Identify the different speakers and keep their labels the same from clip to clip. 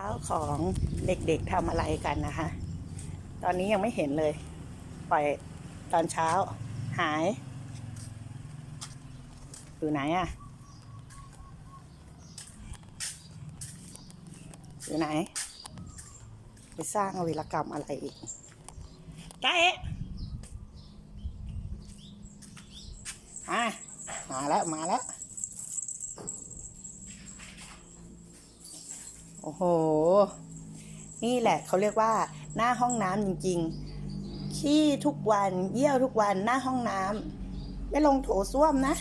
Speaker 1: เช้าของเด็กๆทำอะไรกันนะคะ ตอนนี้ยังไม่เห็นเลย ปล่อยตอนเช้าหาย อยู่ไหนอะอยู่ไหน ไปสร้างวีรกรรมอะไรอีกจ้าเอ๊ะมาแล้ว มาแล้ว อ้โห นี่แหละเขาเรียกว่า หน้าห้องน้ำจริง ๆ ขี้ทุกวันเยี่ยวทุกวันหน้าห้องน้ำไม่ลงโถส้วมนะ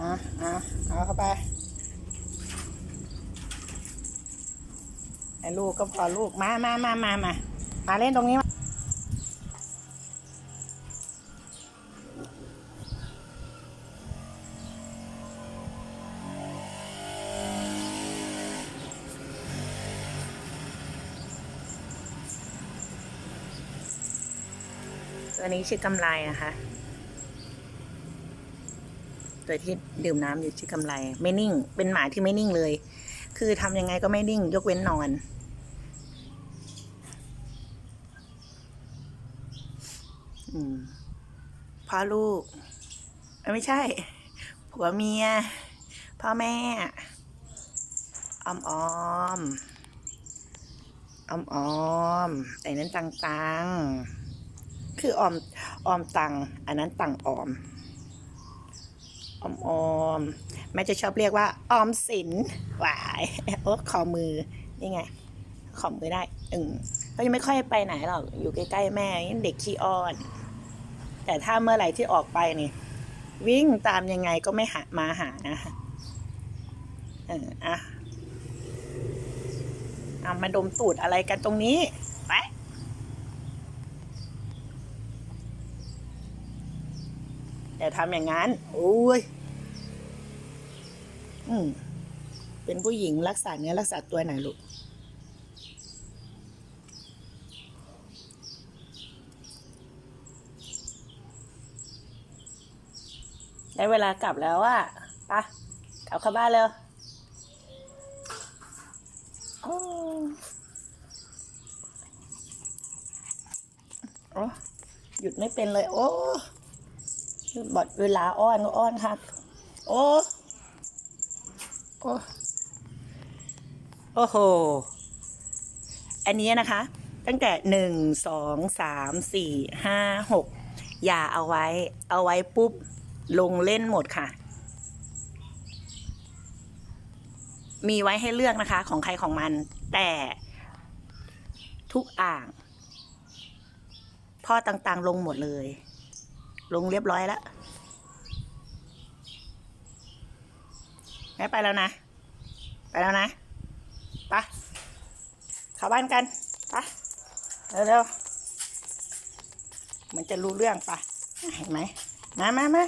Speaker 1: อะอะเอาเข้าไปไอ้ลูกก็พอลูกมามามามามามาเล่นตรงนี้ ตัวนี้ชื่อกำไรนะคะ ตัวที่ดื่มน้ำอยู่ชื่อกำไรไม่นิ่ง เป็นหมาที่ไม่นิ่งเลย คือทำยังไงก็ไม่นิ่ง ยกเว้นนอน อืมพ่อลูก ไม่ใช่ ผัวเมีย พ่อแม่ออมออมออมออมไอ้นั้นตังตัง คือออมออมตังอันนั้นตังออมออมออมแม่จะชอบเรียกว่าออมสินหวายโอ้ขอมือนี่ไงขอมือได้อืมก็ยังไม่ค่อยไปไหนหรอกอยู่ใกล้ๆแม่เด็กขี้อ้อน แต่ถ้าเมื่อไหร่ที่ออกไปนี่ วิ่งตามยังไงก็ไม่หามาหานะคะเอออะเอามาดมตูดอะไรกันตรงนี้ไป อย่าทำอย่างนั้นโอ้ยอืมเป็นผู้หญิงรักษาเนื้อรักษาตัวหน่อยลูกได้เวลากลับแล้วอะไปะกลับเข้าบ้านเร็วโอ้โอ้หยุดไม่เป็นเลย โอ้ บอดเวลาอ้อนก็อ้อนครับโอ้โอ้โอ้โห อันนี้นะคะ ตั้งแต่หนึ่งสองสามสี่ห้าหกอย่าเอาไว้ เอาไว้ปุ๊บ ลงเล่นหมดค่ะ มีไว้ให้เลือกนะคะ ของใครของมัน แต่ทุกอ่าง พ่อต่างๆลงหมดเลย ลงเรียบร้อยแล้วแม่ไปแล้วนะ ไปแล้วนะปะเข้าบ้านกันปะเร็วๆมันจะรู้เรื่องปะเห็นไหมมามามา